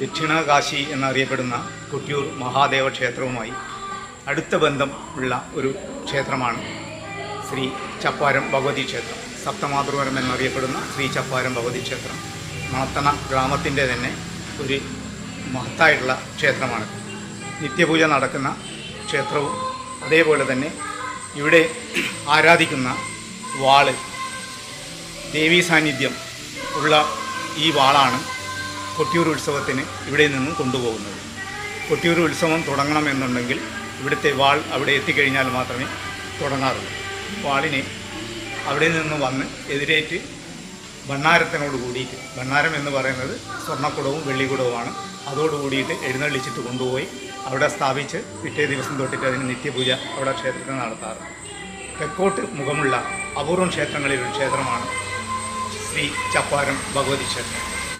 ദക്ഷിണകാശി എന്നറിയപ്പെടുന്ന കൊട്ടിയൂർ മഹാദേവ ക്ഷേത്രവുമായി അടുത്ത ബന്ധം ഉള്ള ഒരു ക്ഷേത്രമാണ് ശ്രീ ചപ്പാരം ഭഗവതി ക്ഷേത്രം. സപ്തമാതൃവരം എന്നറിയപ്പെടുന്ന ശ്രീ ചപ്പാരം ഭഗവതി ക്ഷേത്രം മണത്തണ ഗ്രാമത്തിന്റെ തന്നെ ഒരു മഹത്തായിട്ടുള്ള ക്ഷേത്രമാണ്. നിത്യപൂജ നടക്കുന്ന ക്ഷേത്രവും അതേപോലെ തന്നെ ഇവിടെ ആരാധിക്കുന്ന വാൾ ദേവീ സാന്നിധ്യം ഉള്ള ഈ വാളാണ് കൊട്ടിയൂർ ഉത്സവത്തിന് ഇവിടെ നിന്നും കൊണ്ടുപോകുന്നത്. കൊട്ടിയൂർ ഉത്സവം തുടങ്ങണമെന്നുണ്ടെങ്കിൽ ഇവിടുത്തെ വാൾ അവിടെ എത്തിക്കഴിഞ്ഞാൽ മാത്രമേ തുടങ്ങാറുള്ളൂ. വാളിനെ അവിടെ നിന്ന് വന്ന് എതിരേറ്റ് ഭണ്ണാരത്തിനോട് കൂടിയിട്ട് ഭണ്ണാരം എന്ന് പറയുന്നത് സ്വർണക്കുടവും വെള്ളിക്കുടവുമാണ്. അതോട് കൂടിയിട്ട് എഴുന്നള്ളിച്ചിട്ട് കൊണ്ടുപോയി അവിടെ സ്ഥാപിച്ച് പിറ്റേ ദിവസം തൊട്ടിട്ട് അതിന് നിത്യപൂജ അവിടെ ക്ഷേത്രത്തിൽ നടത്താറുണ്ട്. തെക്കോട്ട് മുഖമുള്ള അപൂർവം ക്ഷേത്രങ്ങളിൽ ഒരു ക്ഷേത്രമാണ് ശ്രീ ചപ്പാരം ഭഗവതി ക്ഷേത്രം.